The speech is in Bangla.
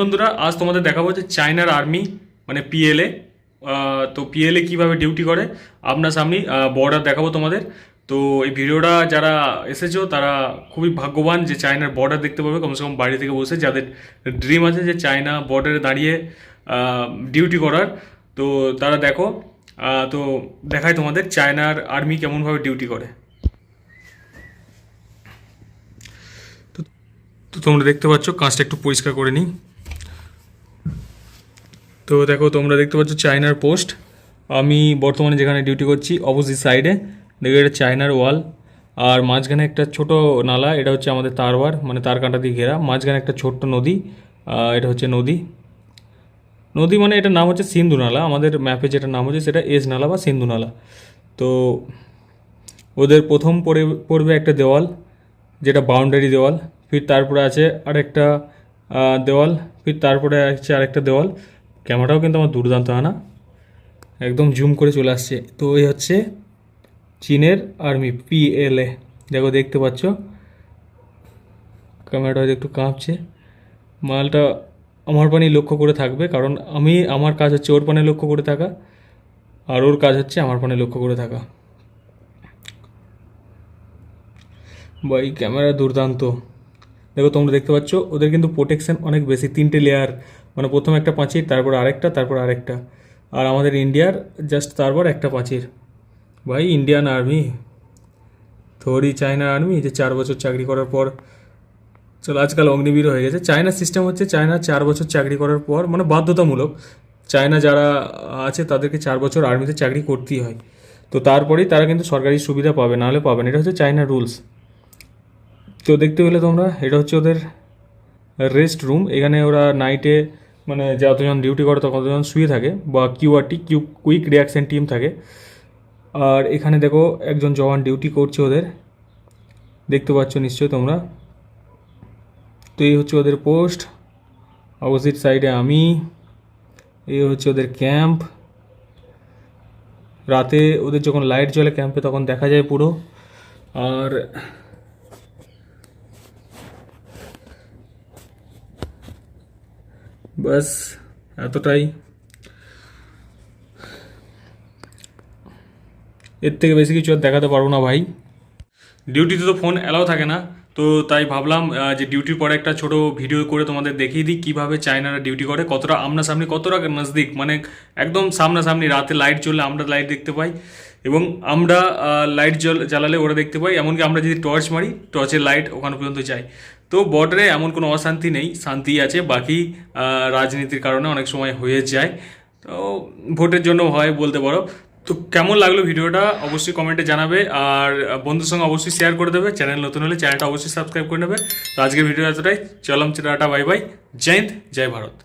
বন্ধুরা, আজ তোমাদের দেখাবো যে চায়নার আর্মি মানে পিএলএ। তো পিএলএ কীভাবে ডিউটি করে, আপনার সামনে বর্ডার দেখাবো তোমাদের। তো এই ভিডিওটা যারা এসেছ, তারা খুবই ভাগ্যবান যে চায়নার বর্ডার দেখতে পাবে, কমসে কম বাড়ি থেকে বসে। যাদের ড্রিম আছে যে চায়না বর্ডারে দাঁড়িয়ে ডিউটি করার, তো তারা দেখো। তো দেখায় তোমাদের চায়নার আর্মি কেমনভাবে ডিউটি করে। তো তোমরা দেখতে পাচ্ছ কাঁচটা একটু পরিষ্কার করে নিই। তো দেখো, তোমরা দেখতে পাচ্ছ চায়নার পোস্ট আমি বর্তমানে যেখানে ডিউটি করছি অপোজিট সাইডে দেখো, এটা চায়নার ওয়াল আর মাঝখানে একটা ছোট নালা, এটা হচ্ছে আমাদের তারওয়ার মানে তার কাঁটা দিয়ে ঘেরা। মাঝখানে একটা ছোট্ট নদী এটা হচ্ছে নদী। নদী মানে এটার নাম হচ্ছে সিন্ধু নালা। আমাদের ম্যাপে যেটা নাম হচ্ছে, সেটা এস নালা বা সিন্ধু নালা। তো ওদের প্রথম পড়ে পড়বে একটা দেওয়াল, যেটা বাউন্ডারি দেওয়াল। ফির তারপরে আছে আরেকটা দেওয়াল। ফির তারপরে আছে আরেকটা দেওয়াল। ক্যামেরাটাও কিন্তু আমার দুর্দান্ত হয় না একদম জুম করে চলে আসছে। তো এই হচ্ছে চীনের আর্মি, পিএলএ। দেখো, দেখতে পাচ্ছ? ক্যামেরাটা হয়তো একটু কাঁপছে। মালটা আমার পানি লক্ষ্য করে থাকবে, কারণ আমি, আমার কাজ হচ্ছে ওর পানে লক্ষ্য করে থাকা, আর ওর কাজ হচ্ছে আমার পানে লক্ষ্য করে থাকা। ভাই, ক্যামেরা দুর্দান্ত। দেখো তোমরা দেখতে পাচ্ছ, ওদের কিন্তু প্রোটেকশন অনেক বেশি। তিনটে লেয়ার মানে প্রথম একটা পাঁচির, তারপর আরেকটা তারপর আরেকটা। আর আমাদের ইন্ডিয়ার জাস্ট তারপর একটা পাঁচির। ভাই ইন্ডিয়ান আর্মি থোড়ি চায়না আর্মি যে চার বছর চাকরি করার পর। চলো, আজকাল অগ্নিবীর হয়ে গেছে। চায়নার সিস্টেম হচ্ছে চায়না চার বছর চাকরি করার পর মানে বাধ্যতামূলক। চায়না যারা আছে, তাদেরকে চার বছর আর্মিতে চাকরি করতেই হয়। তো তারপরেই তারা কিন্তু সরকারি সুবিধা পাবে, নাহলে পাবে না। এটা হচ্ছে চায়না রুলস তো দেখতে পেলে তোমরা, এটা হচ্ছে ওদের রেস্ট রুম এখানে ওরা নাইটে মানে যতজন ডিউটি করে ততজন শুয়ে থাকে বা QRT Q quick reaction team থাকে। আর এখানে দেখো একজন জওয়ান ডিউটি করছে ওদের। দেখতে পাচ্ছ নিশ্চয়ই তোমরা। তো এই হচ্ছে ওদের পোস্ট অপোজিট সাইডে আমি। এই হচ্ছে ওদের ক্যাম্প রাতে ওদের যখন লাইট জ্বলে ক্যাম্পে তখন দেখা যায় পুরো। আর বাস, এতটাই। এর থেকে বেশি কিছু আর দেখাতে পারব না ভাই। ডিউটিতে তো ফোন অ্যালাও থাকে না, তো তাই ভাবলাম যে ডিউটির পরে একটা ছোট ভিডিও করে তোমাদের দেখিয়ে দিই, কীভাবে চায়নারা ডিউটি করে, কতটা আমনাসামনি, কতটা নজদিক মানে একদম সামনাসামনি রাতে লাইট জ্বললে আমরা লাইট দেখতে পাই এবং আমরা লাইট জ্বালালে ওরা দেখতে পাই, এমনকি আমরা যদি টর্চ মারি, টর্চের লাইট ওখানে পর্যন্ত যাই। তো বর্ডারে এমন কোনো অশান্তি নেই, শান্তি আছে, বাকি রাজনীতির কারণে অনেক সময় হয়ে যায়। তো ভোটের জন্য হয় বলতে পারো। তো কেমন লাগল ভিডিওটা অবশ্যই কমেন্টে জানাবে আর বন্ধুর সঙ্গে অবশ্যই শেয়ার করে দেবে। চ্যানেল নতুন হলে চ্যানেলটা অবশ্যই সাবস্ক্রাইব করে নেবে। তো আজকের ভিডিও এতটাই। চলম tata bye bye Jai Hind, Jai Bharat.